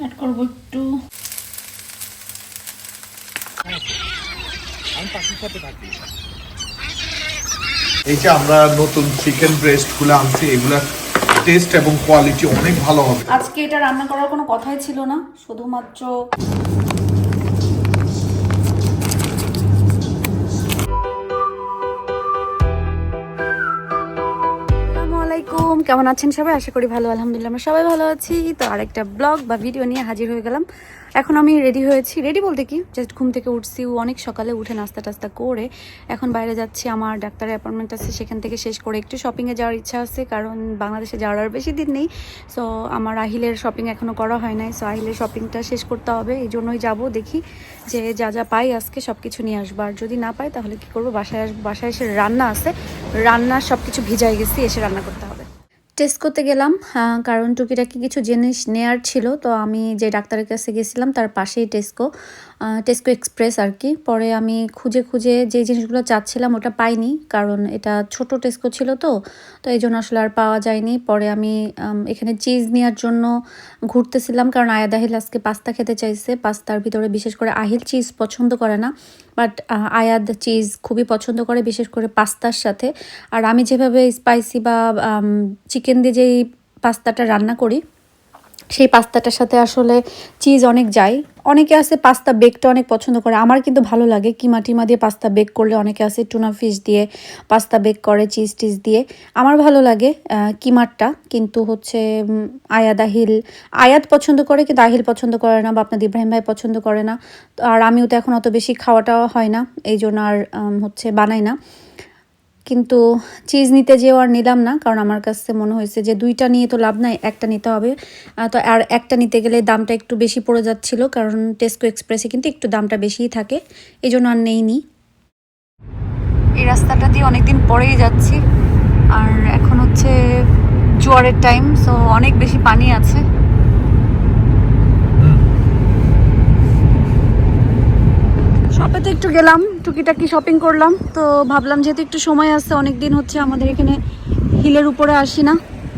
Add করব একটু। এই যে আমরা নতুন চিকেন ব্রেস্টগুলো আনছি এগুলা টেস্ট এবং কোয়ালিটি অনেক ভালো হবে। আজকে এটা রান্না করার কোনো কথাই ছিল না শুধুমাত্র কেমন আছেন সবাই? আশা করি ভালো, আলহামদুলিল্লাহ আমরা সবাই ভালো আছি। তো আরেকটা ব্লগ বা ভিডিও নিয়ে হাজির হয়ে গেলাম। এখন আমি রেডি হয়েছি। রেডি বলতে কি? জাস্ট ঘুম থেকে উঠছি অনেক সকালে উঠে নাস্তা টাস্তা করে এখন বাইরে যাচ্ছি। আমার ডাক্তারের অ্যাপয়েন্টমেন্ট আছে, সেখান থেকে শেষ করে একটু শপিংয়ে যাওয়ার ইচ্ছা আছে, কারণ বাংলাদেশে যাওয়ার আর বেশি দিন নেই। সো আমার আহিলের শপিং এখনও করা হয় নাই। সো আহিলের শপিংটা শেষ করতে হবে, এই জন্যই যাব। দেখি যে যা যা পাই আজকে সব কিছু নিয়ে আসব। আর যদি না পাই, তাহলে কি করব? বাসায় বাসায় এসে রান্না আছে। রান্না সব কিছু ভিজাই গেছি, এসে রান্না করতে হবে। টেস্ট করতে গেলাম কারণ টুকিটাকি কিছু জিনিস নেয়ার ছিল, তো আমি যে ডাক্তারের কাছে গেছিলাম তার পাশেই টেস্কো টেস্কো এক্সপ্রেস আর কি। পরে আমি খুঁজে খুঁজে যে জিনিসগুলো চাচ্ছিলাম ওটা পাইনি, কারণ এটা ছোট টেস্কো ছিল তো তো এই জন্য আসলে আর পাওয়া যায়নি। পরে আমি এখানে চিজ নেওয়ার জন্য ঘুরতেছিলাম, কারণ আয়াদ আহিল আজকে পাস্তা খেতে চাইছে। পাস্তার ভিতরে বিশেষ করে আহিল চিজ পছন্দ করে না। বাট আয়াদ চিজ খুবই পছন্দ করে, বিশেষ করে পাস্তার সাথে। আর আমি যেভাবে স্পাইসি বা চিকেন দিয়ে যেই পাস্তাটা রান্না করি সেই পাস্তাটার সাথে আসলে চিজ অনেক যায়। অনেকে আছে পাস্তা বেকটা অনেক পছন্দ করে। আমার কিন্তু ভালো লাগে। কিমা টিমা দিয়ে পাস্তা বেক করলে অনেকে আছে টুনা ফিশ দিয়ে পাস্তা বেক করে চিজ টিজ দিয়ে। আমার ভালো লাগে কিমারটা। কিন্তু হচ্ছে আয়া দাহিল আয়াত পছন্দ করে কিন্তু আহিল পছন্দ করে না বা আপনাদের ইব্রাহিম ভাই পছন্দ করে না। আর আমিও তো এখন অত বেশি খাওয়াটাও হয় না। এই জন্য আর হচ্ছে বানাই না। কিন্তু চিজ নিতে যেও আর নিলাম না, কারণ আমার কাছে মনে হয়েছে যে দুইটা নিয়ে তো লাভ নাই, একটা নিতে হবে। তো আর একটা নিতে গেলে দামটা একটু বেশি পড়ে যাচ্ছিল, কারণ টেস্কো এক্সপ্রেসে কিন্তু একটু দামটা বেশিই থাকে এই জন্য আর নেইনি। এই রাস্তাটা দিয়ে অনেকদিন পরেই যাচ্ছি, আর এখন হচ্ছে জোয়ারের টাইম সো অনেক বেশি পানি আছে। শপে তো একটু গেলাম, টুকিটাকি শপিং করলাম। তো ভাবলাম যেহেতু একটু সময় আছে অনেক দিন হচ্ছে আমাদের এখানে হিলের উপরে আসি না,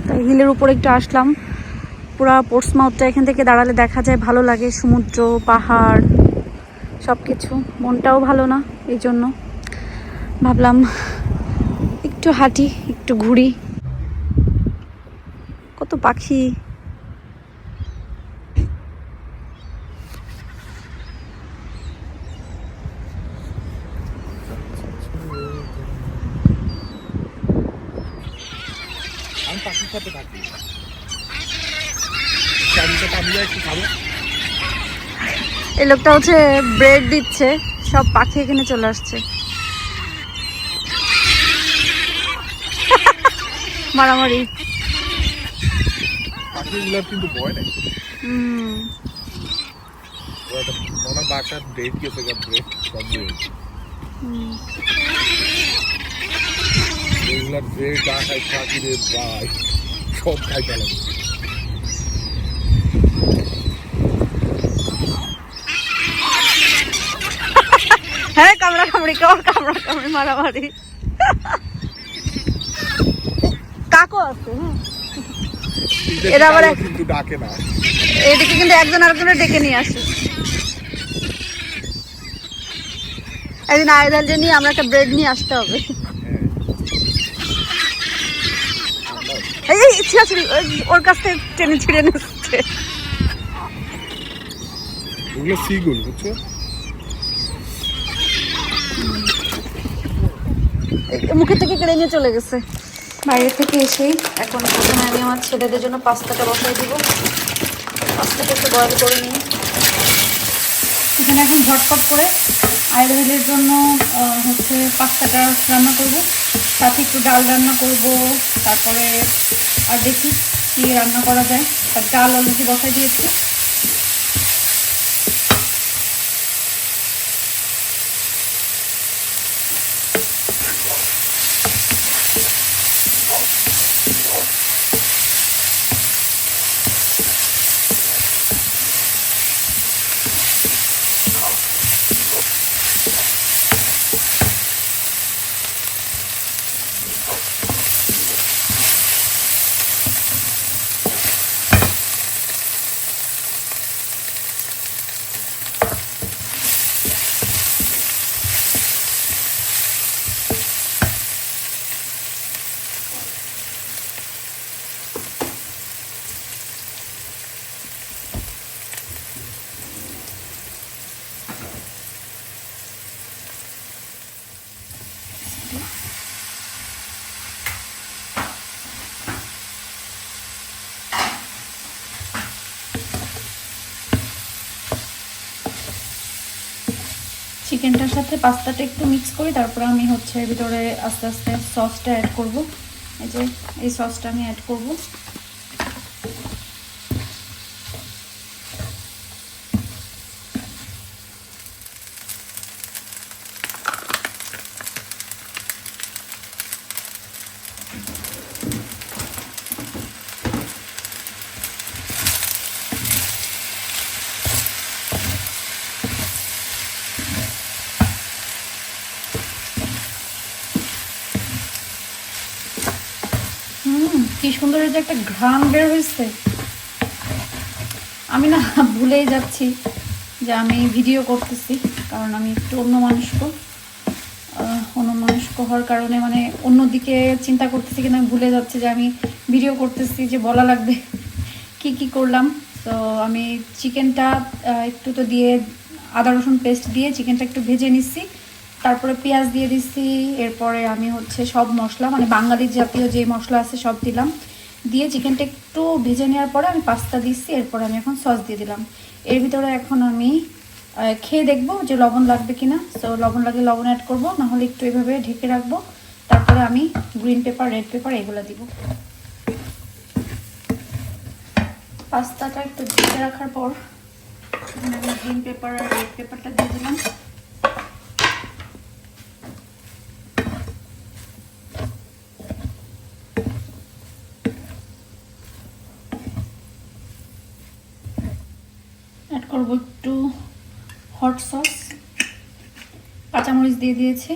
তাই হিলের উপরে একটু আসলাম। পুরো পুরা পোর্টসমাউথটা এখান থেকে দাঁড়ালে দেখা যায় ভালো লাগে, সমুদ্র, পাহাড় সব কিছু মনটাও ভালো না এই জন্য ভাবলাম একটু হাঁটি, একটু ঘুরি। কত পাখি। পাখির সাথে থাকি। এই লোকটা হচ্ছে ব্রেড দিচ্ছে সব পাখি এখানে চলে আসছে। মারামারি। পাখিগুলোর কিন্তু ভয় নেই হুম। ও একটা মনে বাসার ব্রেক ব্রেক সব হুম। এগুলার গা রে ভাই সব খাই ফেলাম হ্যাঁ কামড়া কামড়ি কামড়া কামড়ি মারামারি। কাকও আছে হ্যাঁ। এরা আবার কিন্তু ডাকে না। এদিকে কিন্তু একজন আরেকজনের ডেকে নিয়ে আসে। একদিন আয়দাল যে নিয়ে আমরা একটা ব্রেড নিয়ে আসতে হবে। এই ছিঁড়াছিড়ি ওর কাছ থেকে টেনে ছিঁড়ে নিচ্ছে ওগুলো সিগুল বুঝছ? মুখের থেকে কেড়ে নিয়ে চলে গেছে। বাইরে থেকে এসেই এখন প্রথমে আমি আমার ছেলেদের জন্য পাস্তাটা বসাই দিব। পাস্তাটা একটু বয়েল করে নিই। এখানে এখন ঝটপট করে আয়ুর্বেদের জন্য আহ, হচ্ছে পাস্তাটা রান্না করব। সাথে একটু ডাল রান্না করব, তারপরে আর দেখি কী রান্না করা যায়। আর ডাল অলরেডি বসাই দিয়েছি। চিকেনটার সাথে পাস্তাটা একটু মিক্স করি, তারপরে আমি হচ্ছে ভিতরে আস্তে আস্তে সসটা অ্যাড করব। এই যে, এই সসটা আমি অ্যাড করব হুম কি সুন্দর যে একটা ঘ্রাণ বের হয়েছে, আমি না ভুলেই যাচ্ছি যে আমি ভিডিও করতেছি, কারণ আমি একটু অন্য মানুষক অন্য মানুষক হওয়ার কারণে মানে অন্যদিকে চিন্তা করতেছি আমি ভুলে যাচ্ছি যে আমি ভিডিও করতেছি, যে বলা লাগবে কি কি করলাম। তো আমি চিকেনটা একটু তো দিয়ে আদা, রসুন পেস্ট দিয়ে চিকেনটা একটু ভেজে নিচ্ছি, তারপরে পেঁয়াজ দিয়ে দিচ্ছি, এরপরে আমি হচ্ছে সব মশলা মানে বাঙালি জাতীয় যে মশলা আছে সব দিলাম। দিয়ে চিকেনটা একটু ভেজে নেওয়ার পরে আমি পাস্তা দিচ্ছি, এরপরে আমি এখন সস দিয়ে দিলাম। এর ভিতরে এখন আমি খেয়ে দেখব যে লবণ লাগবে কিনা। তো লবণ লাগলে লবণ অ্যাড করব, নাহলে একটু এভাবে ঢেকে রাখব। তারপরে আমি গ্রিন পেপার রেড পেপার এগুলো দিব। পাস্তাটা একটু ঢেকে রাখার পর গ্রিন পেপার আর রেড পেপারটা দিয়ে দিলাম। করব একটু হট সস কাঁচামরিচ দিয়ে দিয়েছি।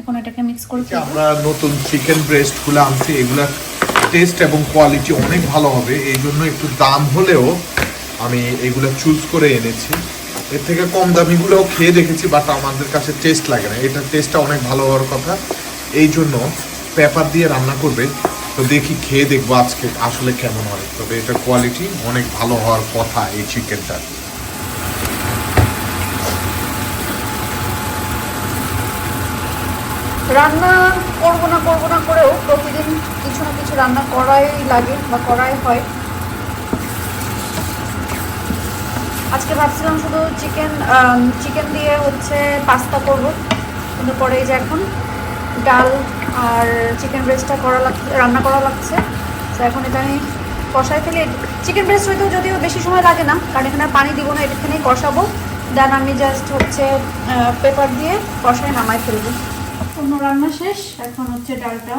এখন এটাকে মিক্স করে ফেলব। আমরা নতুন চিকেন ব্রেস্টগুলো আনছি এগুলা টেস্ট এবং কোয়ালিটি অনেক ভালো হবে এই জন্য একটু দাম হলেও আমি এগুলা চুজ করে এনেছি। এর থেকে কম দামিগুলোও খেয়ে দেখেছি বাট আমাদের কাছে টেস্ট লাগে না। এটা টেস্টটা অনেক ভালো হওয়ার কথা। এই জন্য পেপার দিয়ে রান্না করবে তো দেখি খেয়ে দেখব আজকে আসলে কেমন হয়। তবে এটা কোয়ালিটি অনেক ভালো হওয়ার কথা এই চিকেনটা রান্না করব না করব না করেও প্রতিদিন কিছু না কিছু রান্না করাই লাগে বা করাই হয়। আজকে ভাবছিলাম শুধু চিকেন চিকেন দিয়ে হচ্ছে পাস্তা করব, কিন্তু পরে যে এখন ডাল আর চিকেন ব্রেস্টটা করা লাগছে রান্না করা লাগছে। তো এখন এটা আমি কষাই ফেলে। চিকেন ব্রেস্ট হইতেও যদিও বেশি সময় লাগে না, কারণ এখানে পানি দিব না, এখানেই কষাবো। দেন আমি জাস্ট হচ্ছে পেপার দিয়ে কষায় নামাই ফেলব। অন্য রান্না শেষ। এখন হচ্ছে ডালটা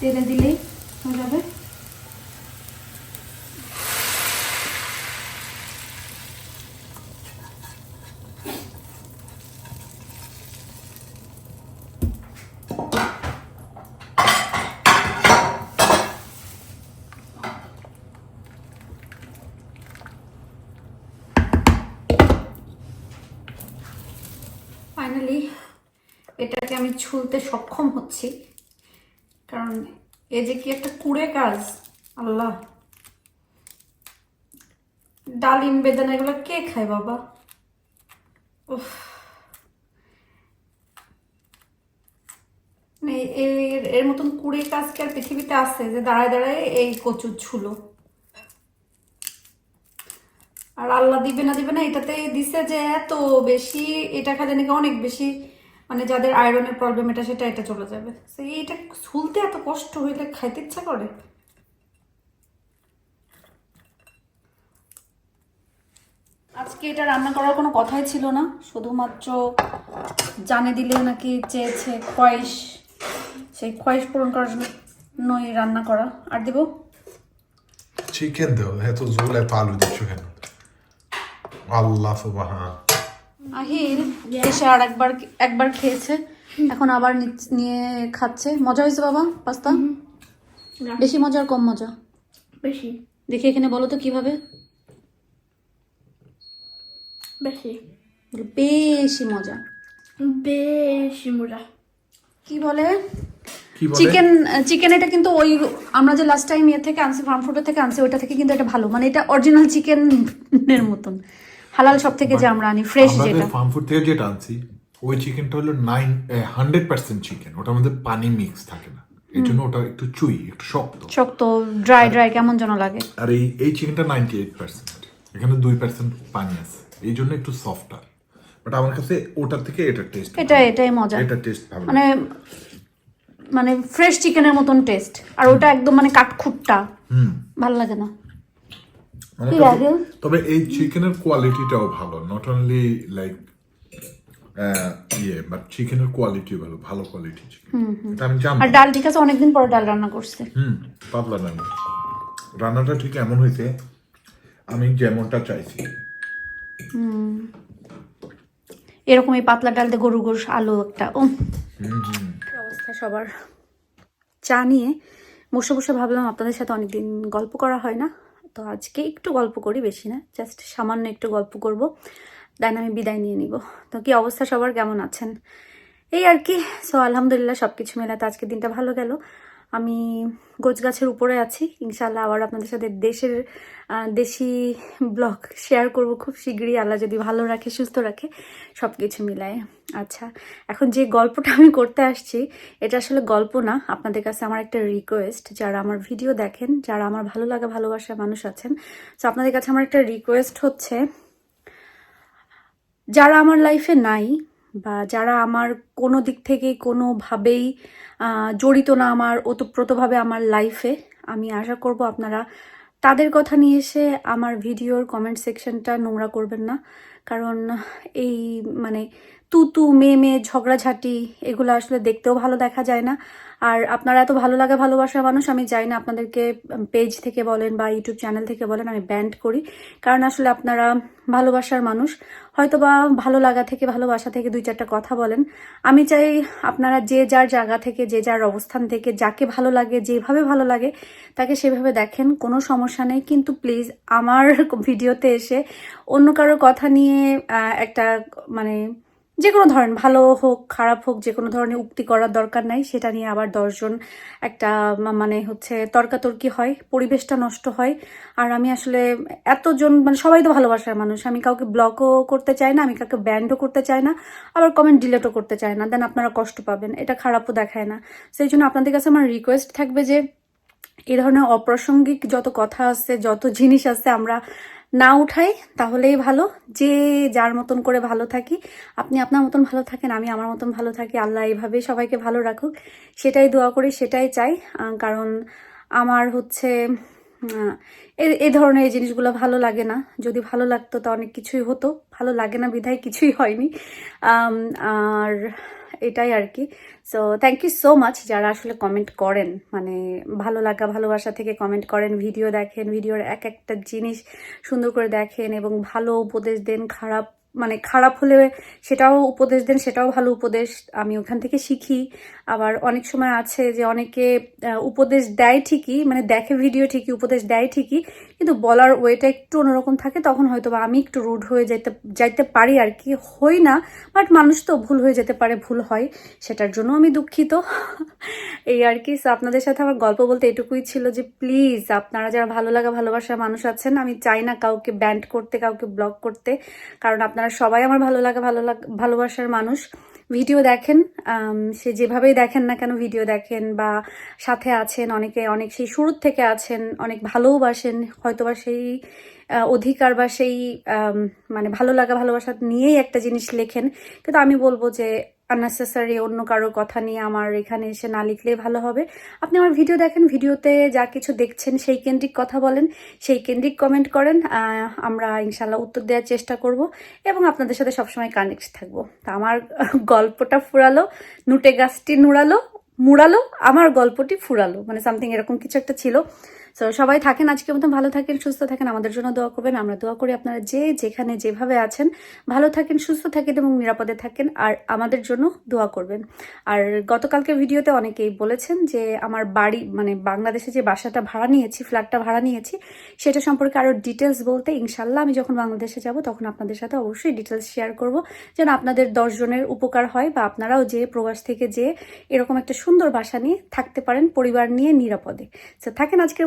তেলে দিলেই হয়ে যাবে। এটাকে আমি ছুলতে সক্ষম হচ্ছি। কারণ এ যে কি একটা কুড়ে কাজ। আল্লাহ। ডালিম, বেদানা এগুলো কে খায় বাবা? মানে এর এর মতন কুড়ে কাজ কি আর পৃথিবীতে আছে যে দাঁড়ায় দাঁড়ায় এই কচুর ছুলো? আর আল্লাহ দিবে না দিবে না এটাতে দিছে যে এত বেশি, এটা খেলে নাকি অনেক বেশি মানে যাদের আয়রনের প্রবলেম এটা সেটা, এটা চলে যাবে। তো এইটা শুলতে এত কষ্ট হইলে খাইতে ইচ্ছা করে? আজকে এটা রান্না করার কোনো কথাই ছিল না। শুধুমাত্র জানে দিলে নাকি চেয়েছে খয়েস সেই খয়েস পূরণ করার জন্যই রান্না করা। আর দেবো? চিকেন দেও। এত জোল এত আলু দিচ্ছ কেন? আল্লাহ সুবাহান। আহির এসে আর একবার একবার খেয়েছে। এখন আবার নিয়ে খাচ্ছে। মজা হয়েছে বাবা পাস্তা? বেশি মজা আর কম মজা? বেশি। দেখি এখানে বলো তো কীভাবে? বেশি। বেশি মজা। বেশি মোটা কি বলে? কি বলে? চিকেন চিকেন এটা কিন্তু ওই আমরা যে লাস্ট টাইম ইয়ে থেকে আনছি ফার্ম ফুডের থেকে আনছি ওইটা থেকে কিন্তু এটা ভালো। মানে এটা অরিজিনাল চিকেনের মতন। হালাল সব থেকে যে আমরা আনি ফ্রেশ যেটা। ফার্ম ফুড থেকে যেটা আনছি ওই চিকেনটা হলো নাইন হান্ড্রেড পার্সেন্ট চিকেন ওটার মধ্যে পানি মিক্স থাকে না। এই জন্য ওটা একটু চুই একটু শক্ত। শক্ত ড্রাই ড্রাই কেমন যেন লাগে। আর এই এই চিকেনটা নাইনটি এইট পার্সেন্ট এখানে দুই পার্সেন্ট পানি আছে। এই জন্য একটু সফট আর বাট আমার কাছে ওটার থেকে এটা টেস্ট এটা এটাই মজা। এটা টেস্ট ভালো। মানে মানে ফ্রেশ চিকেনের মতন টেস্ট আর ওটা একদম মানে কাঠখুট্টা। হুম। ভালো লাগে না। লাগে? তবে এই চিকেনের কোয়ালিটিটাও ভালো। নট অনলি লাইক ইয়ে বাট চিকেনের কোয়ালিটি ভালো ভালো কোয়ালিটি চিকেন এটা আমি আর ডাল ঠিক আছে অনেকদিন পরে ডাল রান্না করছে। হুম পাতলা রান্না রান্নাটা ঠিক এমন হয়েছে আমি যেমনটা চাইছি। এরকম এই পাতলা ডাল দিয়ে গরু গরু আলু একটা ও অবস্থা সবার? চা নিয়ে বসে বসে ভাবলাম আপনাদের সাথে অনেকদিন গল্প করা হয় না। তো আজকে একটু গল্প করি, বেশি না জাস্ট সামান্য একটু গল্প করব দেন আমি বিদায় নিয়ে নিব। তো কি অবস্থা সবার? কেমন আছেন? এই আর কি সো আলহামদুলিল্লাহ সব কিছু মেলাতে আজকে দিনটা ভালো গেল। আমি গোছগাছের উপরে আছি। ইনশাল্লাহ আবার আপনাদের সাথে দেশের দেশি ব্লগ শেয়ার করব খুব শীঘ্রই। আল্লাহ যদি ভালো রাখে, সুস্থ রাখে সব কিছু মিলায়। আচ্ছা এখন যে গল্পটা আমি করতে আসছি, এটা আসলে গল্প না। আপনাদের কাছে আমার একটা রিকোয়েস্ট যারা আমার ভিডিও দেখেন, যারা আমার ভালো লাগা, ভালোবাসার মানুষ আছেন তো আপনাদের কাছে আমার একটা রিকোয়েস্ট হচ্ছে, যারা আমার লাইফে নাই বা যারা আমার কোনো দিক থেকে কোনোভাবেই জড়িত না আমার, ওতপ্রোতভাবে আমার লাইফে আমি আশা করব আপনারা তাদের কথা নিয়ে এসে আমার ভিডিওর কমেন্ট সেকশনটা নোংরা করবেন না। কারণ এই মানে তুতু, মেয়ে মেয়ে, ঝগড়াঝাটি, এগুলো আসলে দেখতেও ভালো দেখা যায় না। আর আপনারা এত ভালো লাগা ভালোবাসার মানুষ, আমি যাই না, আপনাদেরকে পেজ থেকে বলেন বা ইউটিউব চ্যানেল থেকে বলেন, আমি ব্যান্ড করি। কারণ আসলে আপনারা ভালোবাসার মানুষ। হয়তো বা ভালো লাগা থেকে, ভালোবাসা থেকে দুই চারটা কথা বলেন। আমি চাই আপনারা যে যার জায়গা থেকে, যে যার অবস্থান থেকে, যাকে ভালো লাগে, যেভাবে ভালো লাগে, তাকে সেভাবে দেখেন, কোনো সমস্যা নেই। কিন্তু প্লিজ আমার ভিডিওতে এসে অন্য কারোর কথা নিয়ে আহ, একটা মানে যে কোনো ধরনের ভালো হোক খারাপ হোক যে কোনো ধরনের উক্তি করার দরকার নাই। সেটা নিয়ে আবার দশজন একটা মানে হচ্ছে তর্কাতর্কি হয় পরিবেশটা নষ্ট হয়। আর আমি আসলে এতজন মানে সবাই তো ভালোবাসার মানুষ। আমি কাউকে ব্লকও করতে চাই না আমি কাউকে ব্যান্ডও করতে চাই না আবার কমেন্ট ডিলেটও করতে চাই না। দেন আপনারা কষ্ট পাবেন এটা খারাপও দেখায় না। সেই জন্য আপনাদের কাছে আমার রিকোয়েস্ট থাকবে যে এ ধরনের অপ্রাসঙ্গিক যত কথা আছে যত জিনিস আছে আমরা না উঠাই, তাহলেই ভালো। যে যার মতন করে ভালো থাকি, আপনি আপনার মতন ভালো থাকেন, আমি আমার মতন ভালো থাকি, আল্লাহ এইভাবে সবাইকে ভালো রাখুক। সেটাই দোয়া করি, সেটাই চাই কারণ আমার হচ্ছে এ- ধরনের এই জিনিসগুলো ভালো লাগে না। যদি ভালো লাগতো তা অনেক কিছুই হতো, ভালো লাগে না বিধায় কিছুই হয়নি। আর এটাই আর কি। So thank you so much যারা আসলে কমেন্ট করেন। মানে ভালো লাগা, ভালোবাসা থেকে কমেন্ট করেন ভিডিও দেখেন ভিডিওর এক একটা জিনিস সুন্দর করে দেখেন এবং ভালো উপদেশ দেন, খারাপ মানে খারাপ হলে সেটাও উপদেশ দেন, সেটাও ভালো উপদেশ আমি ওখান থেকে শিখি। আবার অনেক সময় আছে যে অনেকে উপদেশ দেয় ঠিকই মানে দেখে ভিডিও ঠিকই, উপদেশ দেয় ঠিকই কিন্তু বলার ওয়েটা একটু অন্যরকম থাকে, তখন হয়তো বা আমি একটু রুড হয়ে যেতে, যাইতে পারি আর কি হই না বাট মানুষ তো ভুল হয়ে যেতে পারে, ভুল হয়, সেটার জন্য আমি দুঃখিত। এই আর কি আপনাদের সাথে আমার গল্প বলতে এটুকুই ছিল যে প্লিজ আপনারা যারা ভালো লাগা, ভালোবাসার মানুষ আছেন, আমি চাই না কাউকে ব্যান্ড করতে, কাউকে ব্লক করতে। কারণ আপনারা সবাই আমার ভালো লাগা, ভালো লাগ, ভালোবাসার মানুষ। ভিডিও দেখেন সে যেভাবেই দেখেন না কেন ভিডিও দেখেন বা সাথে আছেন, অনেকে, অনেক সেই শুরুর থেকে আছেন, অনেক ভালোবাসেন হয়তোবা সেই অধিকার বা সেই মানে ভালো লাগা, ভালোবাসা নিয়েই একটা জিনিস লেখেন। কিন্তু আমি বলব যে আননেসেসারি অন্য কারও কথা নিয়ে আমার এখানে এসে না লিখলেই ভালো হবে। আপনি আমার ভিডিও দেখেন ভিডিওতে যা কিছু দেখছেন, সেই কেন্দ্রিক কথা বলেন, সেই কেন্দ্রিক কমেন্ট করেন আমরা ইনশাল্লাহ উত্তর দেওয়ার চেষ্টা করব এবং আপনাদের সাথে সবসময় কানেক্ট থাকব। তা আমার গল্পটা ফুরালো, নুটে গাছটি নুড়ালো, মুড়ালো, আমার গল্পটি ফুরালো। মানে সামথিং এরকম কিছু একটা ছিল। তো সবাই থাকেন, আজকের মতো ভালো থাকেন, সুস্থ থাকেন, আমাদের জন্য দোয়া করবেন। আমরা দোয়া করি আপনারা যে যেখানে যেভাবে আছেন, ভালো থাকেন, সুস্থ থাকেন এবং নিরাপদে থাকেন, আর আমাদের জন্য দোয়া করবেন। আর গতকালকে ভিডিওতে অনেকেই বলেছেন যে, আমার বাড়ি মানে বাংলাদেশে যে বাসাটা ভাড়া নিয়েছি, ফ্ল্যাটটা ভাড়া নিয়েছি, সেটা সম্পর্কে আরও ডিটেলস বলতে ইনশাল্লাহ আমি যখন বাংলাদেশে যাব, তখন আপনাদের সাথে অবশ্যই ডিটেলস শেয়ার করব, যেন আপনাদের দশজনের উপকার হয় বা আপনারাও যে প্রবাস থেকে যে এরকম একটা সুন্দর বাসা নিয়ে থাকতে পারেন, পরিবার নিয়ে নিরাপদে। তো থাকেন আজকের